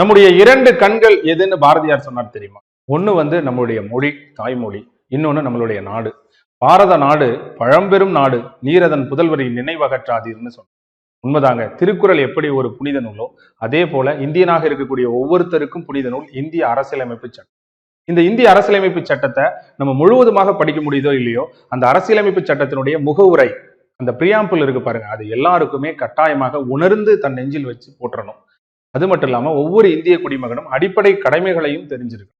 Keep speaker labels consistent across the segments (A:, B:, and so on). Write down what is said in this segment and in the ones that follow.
A: நம்முடைய இரண்டு கண்கள் எதுன்னு பாரதியார் சொன்னார் தெரியுமா? ஒன்று வந்து நம்மளுடைய மொழி தாய்மொழி இன்னொன்று நம்மளுடைய நாடு. பாரத நாடு பழம்பெரும் நாடு நீரதன் புதல்வரை நினைவகற்றாதீர்னு சொன்னார். உண்மைதாங்க திருக்குறள் எப்படி ஒரு புனித நூலோ அதே போல இந்தியனாக இருக்கக்கூடிய ஒவ்வொருத்தருக்கும் புனித நூல் இந்திய அரசியலமைப்பு சட்டம். இந்த இந்திய அரசியலமைப்பு சட்டத்தை நம்ம முழுவதுமாக படிக்க முடியுதோ இல்லையோ அந்த அரசியலமைப்பு சட்டத்தினுடைய முகவுரை அந்த பிரியாம்பிள் இருக்கு பாருங்க அது எல்லாருக்குமே கட்டாயமாக உணர்ந்து தன் நெஞ்சில் வச்சு போற்றணும். அது மட்டும் இல்லாமல் ஒவ்வொரு இந்திய குடிமகனும் அடிப்படை கடமைகளையும் தெரிஞ்சிருக்கு.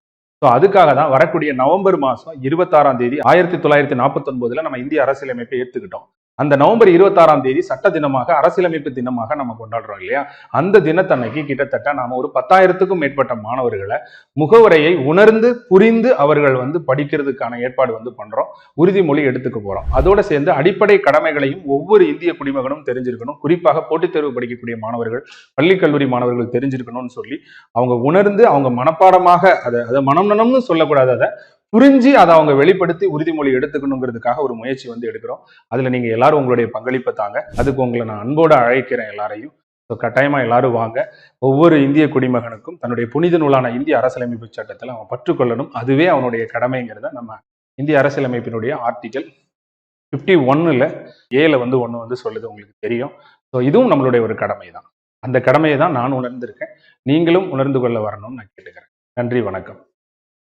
A: ஸோ அதுக்காக தான் வரக்கூடிய நவம்பர் மாதம் இருபத்தாறாம் தேதி ஆயிரத்தி தொள்ளாயிரத்தி நாற்பத்தொன்பதுல நம்ம இந்திய அரசியலமைப்பை ஏற்றுக்கிட்டோம் அந்த நவம்பர் இருபத்தாறாம் தேதி சட்ட தினமாக அரசியலமைப்பு தினமாக நம்ம கொண்டாடுறோம் இல்லையா? அந்த தினத்தன்னைக்கு கிட்டத்தட்ட நாம ஒரு பத்தாயிரத்துக்கும் மேற்பட்ட மாணவர்களை முகவரையை உணர்ந்து புரிந்து அவர்கள் வந்து படிக்கிறதுக்கான ஏற்பாடு வந்து பண்றோம். உறுதிமொழி எடுத்துக்க போறோம். அதோட சேர்ந்து அடிப்படை கடமைகளையும் ஒவ்வொரு இந்திய குடிமகனும் தெரிஞ்சிருக்கணும். குறிப்பாக போட்டித் தேர்வு படிக்கக்கூடிய மாணவர்கள் பள்ளி கல்லூரி மாணவர்கள் தெரிஞ்சிருக்கணும்னு சொல்லி அவங்க உணர்ந்து அவங்க மனப்பாடமாக அதை அதை மனநலம்னு சொல்லக்கூடாது அதை புரிஞ்சு அதை அவங்க வெளிப்படுத்தி உறுதிமொழி எடுத்துக்கணுங்கிறதுக்காக ஒரு முயற்சி வந்து எடுக்கிறோம். அதுல நீங்க எல்லாரும் உங்களுடைய பங்களிப்பை தாங்க. அதுக்கு உங்களை நான் அன்போடு அழைக்கிறேன் எல்லாரையும். ஸோ கட்டாயமா எல்லாரும் வாங்க. ஒவ்வொரு இந்திய குடிமகனுக்கும் தன்னுடைய புனித நூலான இந்திய அரசியலமைப்பு சட்டத்தில் அவன் பற்றுக்கொள்ளணும். அதுவே அவனுடைய கடமைங்கிறத நம்ம இந்திய அரசியலமைப்பினுடைய ஆர்டிகல் ஃபிஃப்டி ஒன்னில் ஏல வந்து ஒன்று வந்து சொல்லுது உங்களுக்கு தெரியும். ஸோ இதுவும் நம்மளுடைய ஒரு கடமை தான் அந்த கடமையை தான் நான் உணர்ந்திருக்கேன். நீங்களும் உணர்ந்து கொள்ள வரணும்னு நான் கேட்டுக்கிறேன். நன்றி வணக்கம்.